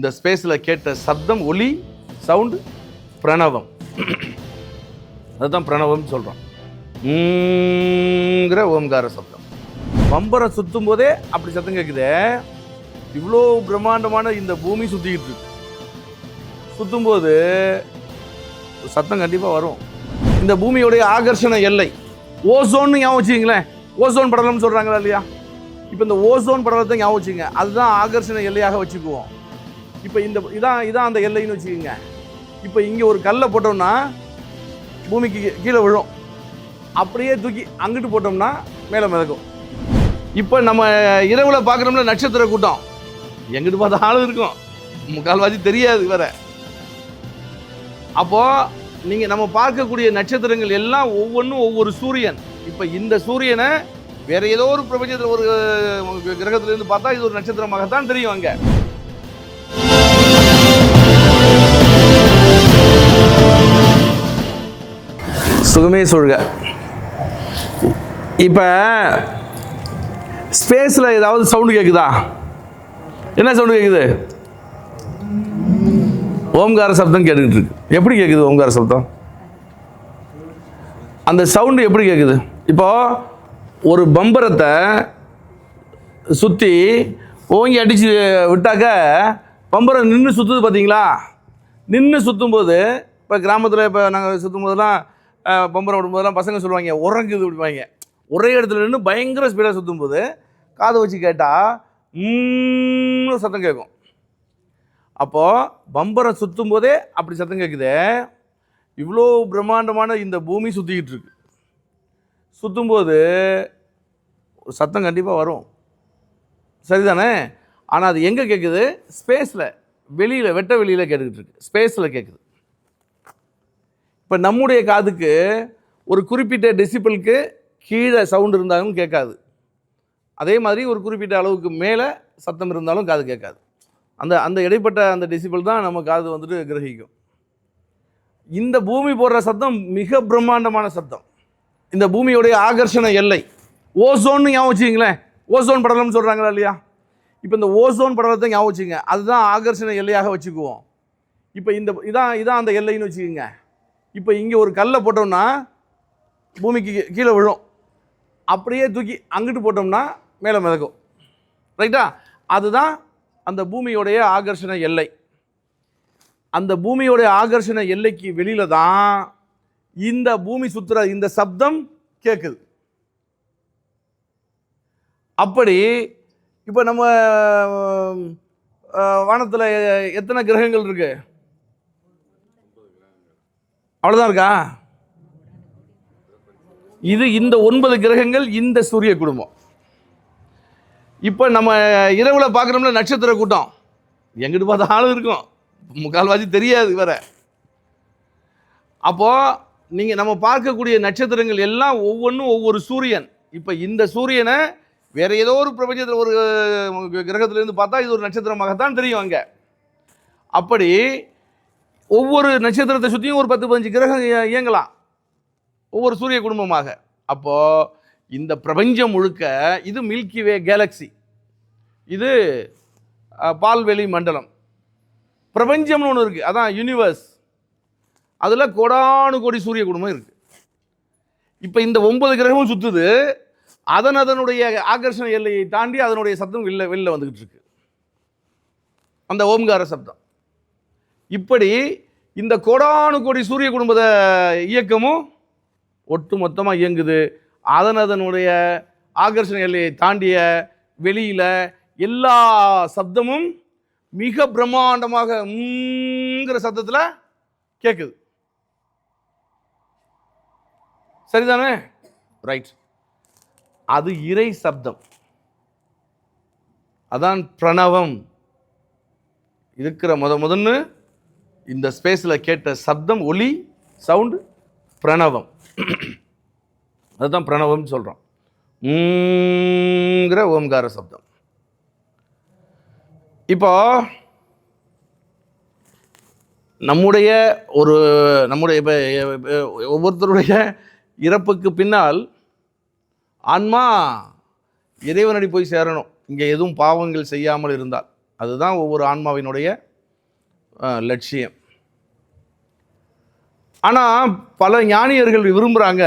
இந்த ஸ்பேஸில் கேட்ட சப்தம் ஒலி சவுண்டு பிரணவம். அதுதான் பிரணவம் சொல்கிறோம் ஓம்கார சப்தம். பம்பரை சுற்றும் போதே அப்படி சத்தம் கேட்குது இவ்வளோ பிரம்மாண்டமான இந்த பூமி சுற்றிக்கிட்டு இருக்கு. சுத்தும்போது சத்தம் கண்டிப்பாக வரும். இந்த பூமியுடைய ஆகர்ஷண எல்லை. ஓசோன்னு ஞாபகம் வச்சுங்களேன் ஓசோன் படலம்னு சொல்கிறாங்களா இல்லையா? இப்போ இந்த ஓசோன் படலத்தை ஞாபகம் வச்சுங்க அதுதான் ஆகர்ஷண எல்லையாக வச்சுக்குவோம். இப்போ இந்த இதான் இதான் அந்த எல்லைன்னு வச்சுக்கோங்க. இப்போ இங்கே ஒரு கல்லை போட்டோம்னா பூமிக்கு கீ- கீழே விழும். அப்படியே தூக்கி அங்கிட்டு போட்டோம்னா மேலே மிதக்கும். இப்போ நம்ம இரவில் பார்க்குறோம்ல நட்சத்திர கூட்டம். எங்கிட்டு பார்த்தா ஆளும் இருக்கும். முக்கால்வாசி தெரியாது வேற. அப்போது நீங்கள் நம்ம பார்க்கக்கூடிய நட்சத்திரங்கள் எல்லாம் ஒவ்வொன்றும் ஒவ்வொரு சூரியன். இப்போ இந்த சூரியனை வேற ஏதோ ஒரு பிரபஞ்சத்தில் ஒரு கிரகத்திலேருந்து பார்த்தா இது ஒரு நட்சத்திரமாகத்தான் தெரியும் அங்கே. சுகமே சொல்க இப்போ ஸ்பேஸில் ஏதாவது சவுண்டு கேட்குதா என்ன சவுண்டு கேட்குது ஓம்கார சப்தம் கேட்டுக்கிட்டு இருக்கு. எப்படி கேட்குது ஓம்கார சப்தம்? அந்த சவுண்டு எப்படி கேட்குது இப்போ ஒரு பம்பரத்தை சுற்றி ஓங்கி அடித்து விட்டாக்க பம்பரம் நின்று சுற்றுது பார்த்தீங்களா நின்று சுற்றும்போது இப்போ கிராமத்தில் இப்போ நாங்கள் சுற்றும் போதெல்லாம் பம்பரம் விடும்போதெல்லாம் பசங்க சொல்லுவாங்க உறங்குது விடுவாங்க ஒரே இடத்துல நின்று பயங்கர ஸ்பீடாக சுற்றும்போது காதை வச்சு கேட்டால் சத்தம் கேட்கும். அப்போது பம்பரம் சுற்றும் போதே அப்படி சத்தம் கேட்குதே. இவ்வளோ பிரம்மாண்டமான இந்த பூமி சுற்றிக்கிட்டு இருக்கு. சுற்றும்போது ஒரு சத்தம் கண்டிப்பாக வரும். சரிதானே? ஆனால் அது எங்கே கேட்குது ஸ்பேஸில் வெளியில் வெட்ட வெளியில் கேட்டுக்கிட்டு இருக்கு. ஸ்பேஸில் கேட்குது இப்போ நம்முடைய காதுக்கு ஒரு குறிப்பிட்ட டெசிபிளுக்கு கீழே சவுண்ட் இருந்தாலும் கேட்காது. அதே மாதிரி ஒரு குறிப்பிட்ட அளவுக்கு மேலே சத்தம் இருந்தாலும் காது கேட்காது. அந்த அந்த இடைப்பட்ட அந்த டெசிபிள் தான் நம்ம காது வந்துட்டு கிரகிக்கும். இந்த பூமி போடுற சத்தம் மிக பிரம்மாண்டமான சத்தம். இந்த பூமியுடைய ஆகர்ஷண எல்லை. ஓசோன்னு ஞாபகம் வச்சுங்களேன் ஓசோன் படலம்னு சொல்கிறாங்களா இல்லையா? இப்போ இந்த ஓசோன் படலத்தை ஞாபகம் வச்சுங்க அதுதான் ஆகர்ஷண எல்லையாக வச்சுக்குவோம். இப்போ இந்த இதான் இதான் அந்த எல்லைன்னு வச்சுக்கோங்க. இப்போ இங்கே ஒரு கல்லை போட்டோம்னா பூமிக்கு கீ- கீழே விழும். அப்படியே தூக்கி அங்கிட்டு போட்டோம்னா மேலே மிதக்கும். ரைட்டா? அதுதான் அந்த பூமியோடைய ஆகர்ஷண எல்லை. அந்த பூமியோடைய ஆகர்ஷண எல்லைக்கு வெளியில் தான் இந்த பூமி சுற்றுற இந்த சப்தம் கேட்குது அப்படி இப்போ நம்ம வானத்தில் எத்தனை கிரகங்கள் இருக்குது அவ்வளோதான் இருக்கா? இது இந்த ஒன்பது கிரகங்கள் இந்த சூரிய குடும்பம். இப்போ நம்ம இரவில் பார்க்குறோம்ல நட்சத்திர கூட்டம். எங்கிட்டு பார்த்த ஆளும் இருக்கும். முக்கால்வாசி தெரியாது வேற. அப்போது நீங்கள் நம்ம பார்க்கக்கூடிய நட்சத்திரங்கள் எல்லாம் ஒவ்வொன்றும் ஒவ்வொரு சூரியன். இப்போ இந்த சூரியனை வேற ஏதோ ஒரு பிரபஞ்சத்தில் ஒரு கிரகத்திலேருந்து பார்த்தா இது ஒரு நட்சத்திரமாகத்தான் தெரியும் அங்கே. அப்படி ஒவ்வொரு நட்சத்திரத்தை சுற்றியும் ஒரு பத்து பதினஞ்சு கிரகம் இயங்கலாம். ஒவ்வொரு சூரிய குடும்பமாக. அப்போது இந்த பிரபஞ்சம் முழுக்க இது மில்கி வே கேலக்ஸி இது பால்வெளி மண்டலம். பிரபஞ்சம்னு ஒன்று இருக்குது அதான் யூனிவர்ஸ் அதில் கோடானு கோடி சூரிய குடும்பம் இருக்குது இப்போ இந்த ஒன்பது கிரகமும் சுற்றுது அதன் அதனுடைய ஆகர்ஷண எல்லையை தாண்டி அதனுடைய சத்தம் வெளில வெளில வந்துக்கிட்டு இருக்கு. அந்த ஓம்கார சப்தம். இப்படி இந்த கோடானு கோடி சூரிய குடும்பத இயக்கமும் ஒட்டு மொத்தமாக இயங்குது. அதன் அதனுடைய ஆகர்ஷண எல்லையை தாண்டிய வெளியில் எல்லா சப்தமும் மிக பிரம்மாண்டமாக உங்கிற சத்தத்தில் கேட்குது சரிதானே? ரைட் அது இறை சப்தம். அதான் பிரணவம். இருக்கிற முத முதன்னு இந்த ஸ்பேஸில் கேட்ட சப்தம் ஒலி சவுண்டு பிரணவம். அதுதான் பிரணவம்னு சொல்கிறோம் ங்கிற ஓம்கார சப்தம். இப்போ நம்முடைய ஒரு நம்முடைய இப்போ ஒவ்வொருத்தருடைய இறப்புக்கு பின்னால் ஆன்மா இறைவனடி போய் சேரணும். இங்கே எதுவும் பாவங்கள் செய்யாமல் இருந்தால். அதுதான் ஒவ்வொரு ஆன்மாவினுடைய லட்சியம். ஆனால் பல ஞானியர்கள் விரும்புகிறாங்க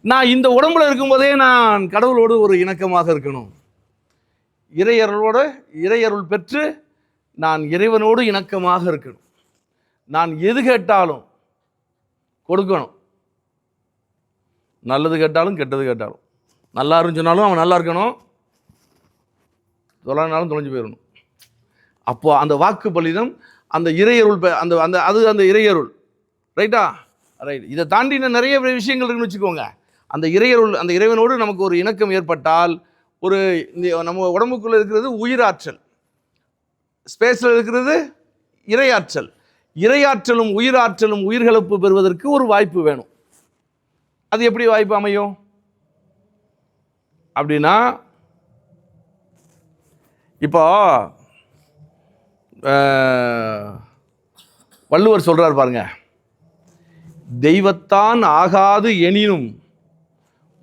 நான் இந்த உடம்புல இருக்கும்போதே நான் கடவுளோடு ஒரு இணக்கமாக இருக்கணும். இறையருளோடு இறையருள் பெற்று நான் இறைவனோடு இணக்கமாக இருக்கணும். நான் எது கேட்டாலும் கொடுக்கணும். நல்லது கேட்டாலும் கெட்டது கேட்டாலும். நல்லா இருந்து சொன்னாலும் அவன் நல்லா இருக்கணும். தொலைனாலும் தொலைஞ்சு போயிடணும். அப்போது அந்த வாக்கு பலிதம் அந்த இறையருள் பெ- அந்த அந்த அது அந்த இறையருள். ரைட்டா? ரைட். இதை தாண்டி இன்னும் நிறைய விஷயங்கள் இருக்குன்னு வச்சுக்கோங்க. அந்த இறையருள் அந்த இறைவனோடு நமக்கு ஒரு இணக்கம் ஏற்பட்டால் ஒரு இந்த நம்ம உடம்புக்குள்ளே இருக்கிறது உயிராற்றல். ஸ்பேஸில் இருக்கிறது இறையாற்றல் இறையாற்றலும் உயிராற்றலும் உயிர்கலப்பு பெறுவதற்கு ஒரு வாய்ப்பு வேணும். அது எப்படி வாய்ப்பு அமையும்? அப்படின்னா இப்போ வள்ளுவர் சொல்கிறார் பாருங்கள் தெய்வத்தான் ஆகாது எனினும்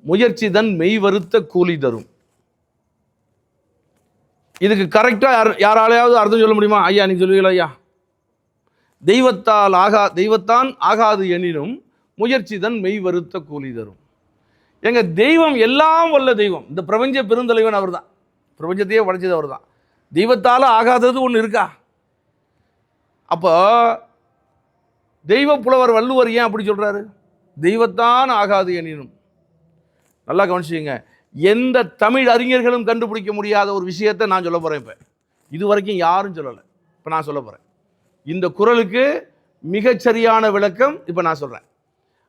முயற்சி தன் மெய் வருத்த கூலி தரும். இதுக்கு கரெக்டாக யார் யாராலையாவது அர்த்தம் சொல்ல முடியுமா? ஐயா நீ சொல்லுவீங்களா ஐயா? தெய்வத்தால் ஆகா தெய்வத்தான் ஆகாது எனினும் முயற்சி தன் மெய் வருத்த கூலி தரும். எங்க தெய்வம் எல்லாம் வல்ல தெய்வம். இந்த பிரபஞ்ச பெருந்தலைவன் அவர்தான். பிரபஞ்சத்தையே படைச்சது அவர்தான். தெய்வத்தால் ஆகாதது ஒன்று இருக்கா? அப்போ தெய்வ புலவர் வள்ளுவர் ஏன் அப்படி சொல்கிறாரு தெய்வத்தான் ஆகாது எனினும். நல்லா கவனிச்சிங்க எந்த தமிழ் அறிஞர்களும் கண்டுபிடிக்க முடியாத ஒரு விஷயத்தை நான் சொல்ல போகிறேன் இப்போ. இது வரைக்கும் யாரும் சொல்லலை. இப்போ நான் சொல்ல போகிறேன் இந்த குரலுக்கு மிகச்சரியான விளக்கம் இப்போ நான் சொல்கிறேன்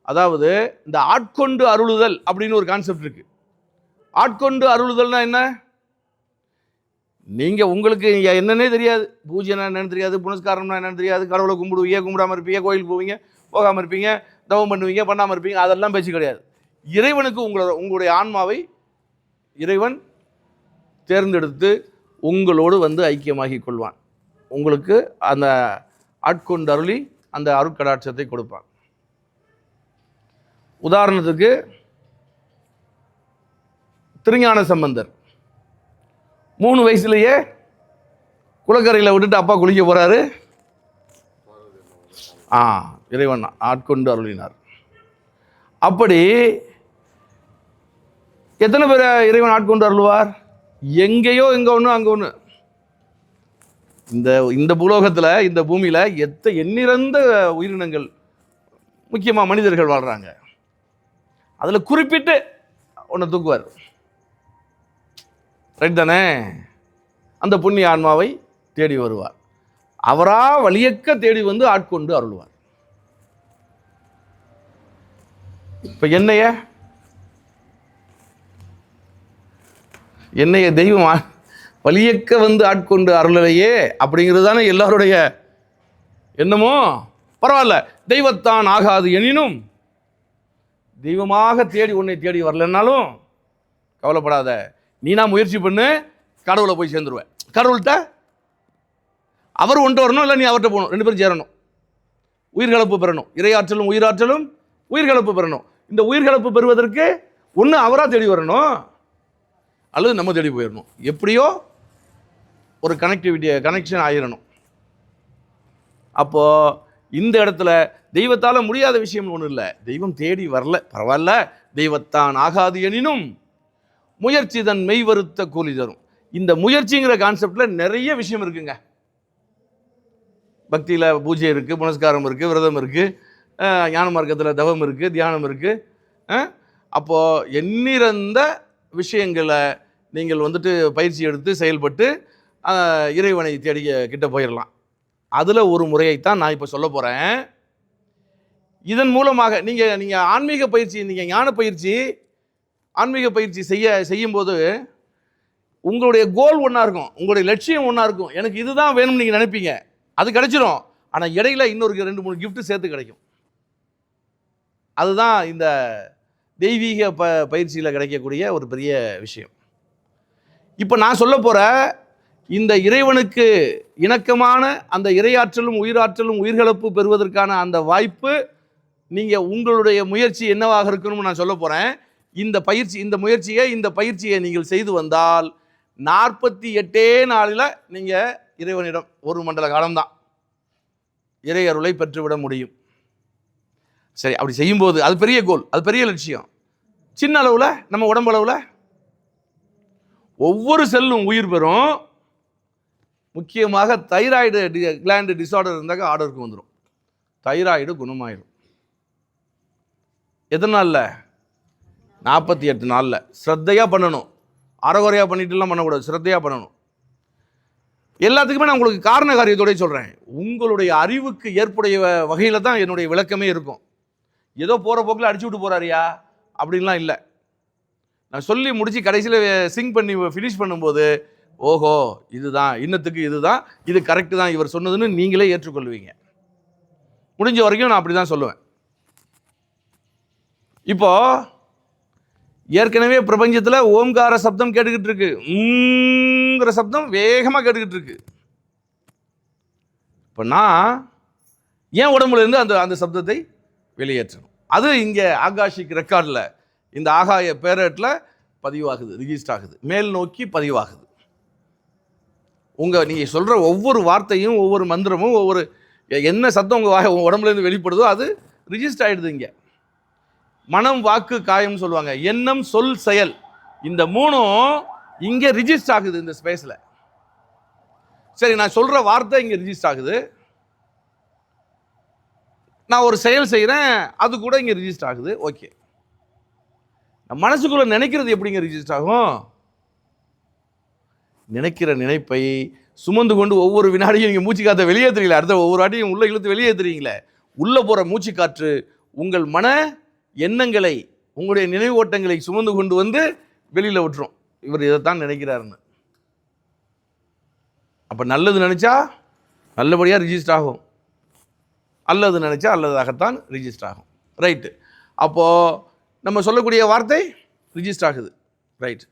அதாவது இந்த ஆட்கொண்டு அருளுதல் அப்படின்னு ஒரு கான்செப்ட் இருக்குது ஆட்கொண்டு அருளுதல்னா என்ன? நீங்கள் உங்களுக்கு என்னன்னே தெரியாது. பூஜைனா என்னன்னு தெரியாது புனஸ்காரம்னா என்னென்னு தெரியாது கடவுளை கும்பிடுவீங்க கும்பிடாமல் இருப்பீங்க கோயிலுக்கு போவீங்க போகாமல் இருப்பீங்க தவம் பண்ணுவீங்க பண்ணாமல் இருப்பீங்க அதெல்லாம் பேச்சு கிடையாது. இறைவனுக்கு உங்களோட உங்களுடைய ஆன்மாவை இறைவன் தேர்ந்தெடுத்து உங்களோடு வந்து ஐக்கியமாகி கொள்வான். உங்களுக்கு அந்த ஆட்கொண்டு அருளி அந்த அருட்கடாட்சத்தை கொடுப்பான். உதாரணத்துக்கு திருஞான சம்பந்தர். மூணு வயசுலேயே குளக்கரையில் விட்டுட்டு அப்பா குளிக்க போகிறாரு ஆ இறைவன் ஆட்கொண்டு அருளினார். அப்படி எத்தனை பேர் இறைவன் ஆட்கொண்டு அருள்வார்? எங்கேயோ இங்கே ஒன்று அங்கே ஒன்று இந்த இந்த பூலோகத்தில் இந்த பூமியில் எத்த எண்ணிறந்த உயிரினங்கள் முக்கியமாக மனிதர்கள் வாழ்கிறாங்க அதில் குறிப்பிட்டு ஒன்று தூக்குவார். ரைட் தானே அந்த புண்ணிய ஆன்மாவை தேடி வருவார். அவரா வழியக்க தேடி வந்து ஆட்கொண்டு அருள்வார். இப்போ என்னைய? என்னைய தெய்வம் வலியக்க வழியக்க வந்து ஆட்கொண்டு அருளலையே அப்படிங்கிறது தானே எல்லாருடைய என்னமோ பரவாயில்ல தெய்வத்தான் ஆகாது எனினும் தெய்வமாக தேடி உன்னை தேடி வரலன்னாலும் கவலைப்படாத. நீனா முயற்சி பண்ணு கடவுளை போய் சேர்ந்துருவேன். கடவுள்கிட்ட அவர் ஒன்று வரணும் இல்லை நீ அவர்கிட்ட போகணும். ரெண்டு பேரும் சேரணும். உயிர்கலப்பு பெறணும். இறையாற்றலும் உயிராற்றலும் உயிர்கலப்பு பெறணும். இந்த உயிர்கலப்பு பெறுவதற்கு ஒன்று அவராக தேடி வரணும் அல்லது நம்ம தேடி போயிடணும் எப்படியோ ஒரு கனெக்டிவிட்டியை கனெக்ஷன் ஆகிடணும் அப்போது இந்த இடத்துல தெய்வத்தால் முடியாத விஷயம் ஒன்றும் இல்லை. தெய்வம் தேடி வரல. பரவாயில்ல. தெய்வத்தான் ஆகாது எனினும் முயற்சி தன் மெய் வருத்த கூலி தரும். இந்த முயற்சிங்கிற கான்செப்டில் நிறைய விஷயம் இருக்குங்க. பக்தியில் பூஜை இருக்குது புனஸ்காரம் இருக்குது விரதம் இருக்குது ஞான மார்க்கத்தில் தவம் இருக்குது தியானம் இருக்குது அப்போது எண்ணிறந்த விஷயங்களை நீங்கள் வந்துட்டு பயிற்சி எடுத்து செயல்பட்டு இறைவனை தேடி கிட்ட போயிடலாம் அதில் ஒரு முறையைத்தான் நான் இப்போ சொல்ல போகிறேன் இதன் மூலமாக நீங்கள் நீங்கள் ஆன்மீக பயிற்சி நீங்கள் ஞான பயிற்சி ஆன்மீக பயிற்சி செய்ய செய்யும்போது உங்களுடைய கோல் ஒன்றா இருக்கும். உங்களுடைய லட்சியம் ஒன்றா இருக்கும். எனக்கு இதுதான் வேணும்னு நீங்கள் நினைப்பீங்க. அது கிடைச்சிரும். ஆனால் இடையில இன்னொரு ரெண்டு மூணு கிஃப்ட்டு சேர்த்து கிடைக்கும். அதுதான் இந்த தெய்வீக ப பயிற்சியில் கிடைக்கக்கூடிய ஒரு பெரிய விஷயம். இப்போ நான் சொல்ல போகிற இந்த இறைவனுக்கு இணக்கமான அந்த இறையாற்றலும் உயிராற்றலும் உயிர்கலப்பு பெறுவதற்கான அந்த வாய்ப்பு நீங்கள் உங்களுடைய முயற்சி என்னவாக இருக்கணும்னு நான் சொல்ல போகிறேன் இந்த பயிற்சி இந்த முயற்சியை இந்த பயிற்சியை நீங்கள் செய்து வந்தால் நாற்பத்தி எட்டே நாளில் நீங்கள் இறைவனிடம் ஒரு மண்டல காலம்தான். இறை அருளை பெற்றுவிட முடியும். சரி அப்படி செய்யும்போது அது பெரிய கோல் அது பெரிய லட்சியம். சின்ன அளவில் நம்ம உடம்பு அளவில்? ஒவ்வொரு செல்லும் உயிர் பெறும். முக்கியமாக தைராய்டு டி கிளாண்டு டிஸார்டர் இருந்தாக்க ஆர்டருக்கு வந்துடும் தைராய்டு குணமாயிடும் எதனால்? நாற்பத்தி எட்டு நாளில். ஸ்ரத்தையாக பண்ணணும். அறகுறையாக பண்ணிட்டுலாம் பண்ணக்கூடாது. ஸ்ரத்தையாக பண்ணணும். எல்லாத்துக்குமே நான் உங்களுக்கு காரண காரியத்தோடய சொல்கிறேன் உங்களுடைய அறிவுக்கு ஏற்புடைய வகையில் தான் என்னுடைய விளக்கமே இருக்கும். ஏதோ போகிற போக்கில் அடிச்சு விட்டு போகிறாரியா அப்படின்லாம் இல்லை. நான் சொல்லி முடித்து கடைசியில் சிங் பண்ணி ஃபினிஷ் பண்ணும்போது ஓஹோ இதுதான் இன்னத்துக்கு இதுதான் இது கரெக்டு தான் இவர் சொன்னதுன்னு நீங்களே ஏற்றுக்கொள்வீங்க. முடிஞ்ச வரைக்கும் நான் அப்படி தான் சொல்லுவேன். இப்போது ஏற்கனவே பிரபஞ்சத்தில் ஓம்கார சப்தம் கேட்டுக்கிட்டு இருக்கு. உம்ங்கிற சப்தம் வேகமாக கேட்டுக்கிட்டு இருக்கு. இப்போ நான் ஏன் உடம்புல இருந்து அந்த அந்த சப்தத்தை வெளியேற்றணும்? அது இங்கே ஆகாஷிக் ரெக்கார்டில் இந்த ஆகாய பேரட்டில் பதிவாகுது ரிஜிஸ்டர் ஆகுது. மேல் நோக்கி பதிவாகுது. உங்கள் நீங்கள் சொல்கிற ஒவ்வொரு வார்த்தையும் ஒவ்வொரு மந்திரமும் ஒவ்வொரு என்ன சத்தம் உங்கள் உங்கள் உடம்புலேருந்து வெளிப்படுதோ அது ரிஜிஸ்டர் ஆகிடுது இங்கே. மனம் வாக்கு காயம்னு சொல்லுவாங்க. எண்ணம் சொல் செயல். இந்த மூணும் இங்கே ரிஜிஸ்டர் ஆகுது இந்த ஸ்பேஸில் சரி நான் சொல்கிற வார்த்தை இங்கே ரிஜிஸ்டர் ஆகுது. நான் ஒரு செயல் செய்கிறேன் அது கூட இங்கே ரிஜிஸ்டர் ஆகுது. ஓகே. நான் மனசுக்குள்ளே நினைக்கிறது எப்படிங்க ரிஜிஸ்டர் ஆகும்? நினைக்கிற நினைப்பை சுமந்து கொண்டு ஒவ்வொரு வினாடியும் நீங்கள் மூச்சு காற்றை வெளியேற்றுறீங்களே அடுத்த ஒவ்வொரு வாட்டியும் உள்ளே இழுத்து வெளியேற்றுறீங்களே உள்ளே போகிற மூச்சு காற்று உங்கள் மன எண்ணங்களை உங்களுடைய நினைவு ஓட்டங்களை சுமந்து கொண்டு வந்து வெளியில் விட்டுரும். இவர் இதைத்தான் நினைக்கிறாருன்னு. அப்போ நல்லது நினச்சா நல்லபடியாக ரிஜிஸ்டர் ஆகும். அல்லது நினச்சா அல்லதாகத்தான் ரிஜிஸ்டர் ஆகும். ரைட்டு அப்போது நம்ம சொல்லக்கூடிய வார்த்தை ரிஜிஸ்டர் ஆகுது. ரைட்